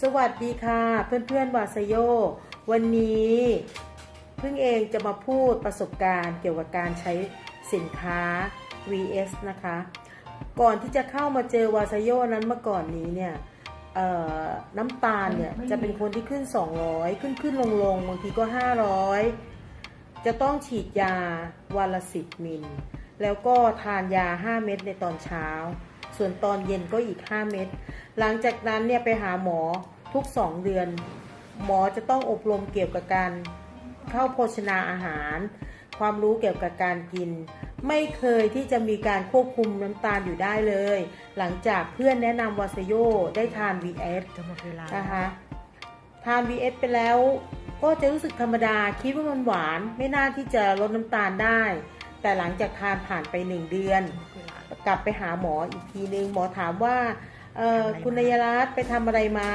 สวัสดีค่ะ เพื่อนๆวาสโย วันนี้เพิ่งเองจะมาพูดประสบการณ์เกี่ยวกับการใช้สินค้า VS นะคะ ก่อนที่จะเข้ามาเจอวาสโยนั้นเมื่อก่อนนี้เนี่ยน้ำตาลเนี่ยจะเป็นคนที่ขึ้น 200 ขึ้นขึ้นลงลงบางทีก็ 500 จะต้องฉีดยาวันละ 10 มิล แล้วก็ทานยา 5 เม็ดในตอนเช้า ส่วนตอนเย็นก็อีก 5 เม็ด หลังจากนั้นเนี่ยไปหาหมอทุก 2 เดือน หมอจะต้องอบรมเกี่ยวกับการเข้าโภชนาอาหาร ความรู้เกี่ยวกับการกิน ไม่เคยที่จะมีการควบคุมน้ำตาลอยู่ได้เลย หลังจากเพื่อนแนะนำวาสโยได้ทาน VS จะหมดเวลานะคะทาน VS ไปแล้วก็จะรู้สึกธรรมดาคิดว่ามันหวาน ไม่น่าที่จะลดน้ำตาลได้ แต่หลังจากทานผ่านไป1เดือนหมดเวลา กลับไปหาหมออีกทีนึง หมอถามว่าคุณนายรัตไปทำอะไรมา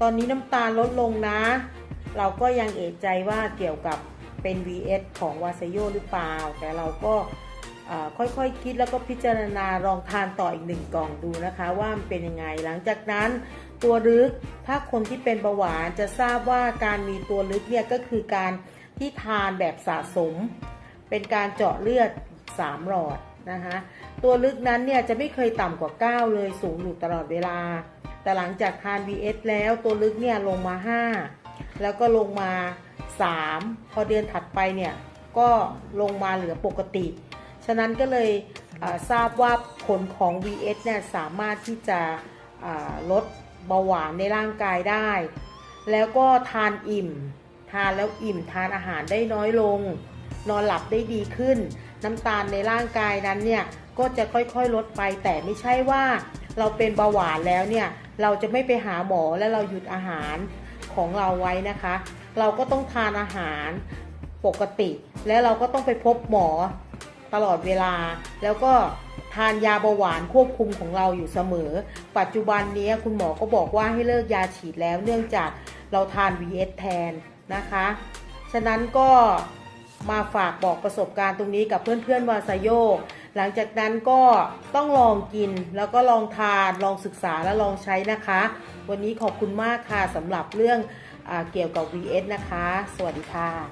ตอนนี้น้ำตาลลดลงนะ เราก็ยังเอะใจว่าเกี่ยวกับเป็น VS ของวาซโยหรือเปล่า แต่เราก็ค่อยๆคคิดแล้วก็พิจารณาลองทานต่ออีกหนึ่งกล่องดูนะคะว่ามันเป็นยังไง หลังจากนั้นตัวลึกถ้าคนที่เป็นเบาหวานจะทราบว่าการมีตัวลึกเนี่ยก็คือการที่ทานแบบสะสม เป็นการเจาะเลือด3หลอด นะคะตัวลึกนั้นเนี่ยจะไม่เคยต่ำกว่า 9 เลยสูงอยู่ตลอดเวลา แต่หลังจากทาน VS แล้วตัวลึกเนี่ยลงมา 5 แล้วก็ลงมา 3 พอเดือนถัดไปเนี่ยก็ลงมาเหลือปกติ ฉะนั้นก็เลยทราบว่าผลของ VS เนี่ยสามารถที่จะลดเบาหวานในร่างกายได้ แล้วก็ทานอิ่ม ทานแล้วอิ่มทานอาหารได้น้อยลง นอนหลับได้ดีขึ้นน้ำตาลในร่างกายนั้นเนี่ยก็จะค่อยๆลดไป แต่ไม่ใช่ว่าเราเป็นเบาหวานแล้วเนี่ยเราจะไม่ไปหาหมอและเราหยุดอาหารของเราไว้นะคะ เราก็ต้องทานอาหารปกติ และเราก็ต้องไปพบหมอตลอดเวลา แล้วก็ทานยาเบาหวานควบคุมของเราอยู่เสมอ ปัจจุบันนี้คุณหมอก็บอกว่าให้เลิกยาฉีดแล้ว เนื่องจากเราทาน VS แทนนะคะ ฉะนั้นก็ มาฝากบอกประสบการณ์ตรงนี้กับเพื่อนๆวาซาโยก หลังจากนั้นก็ต้องลองกินแล้วก็ลองทานลองศึกษาและลองใช้นะคะ วันนี้ขอบคุณมากค่ะสำหรับเรื่องอเกี่ยวกับ VS นะคะ สวัสดีค่ะ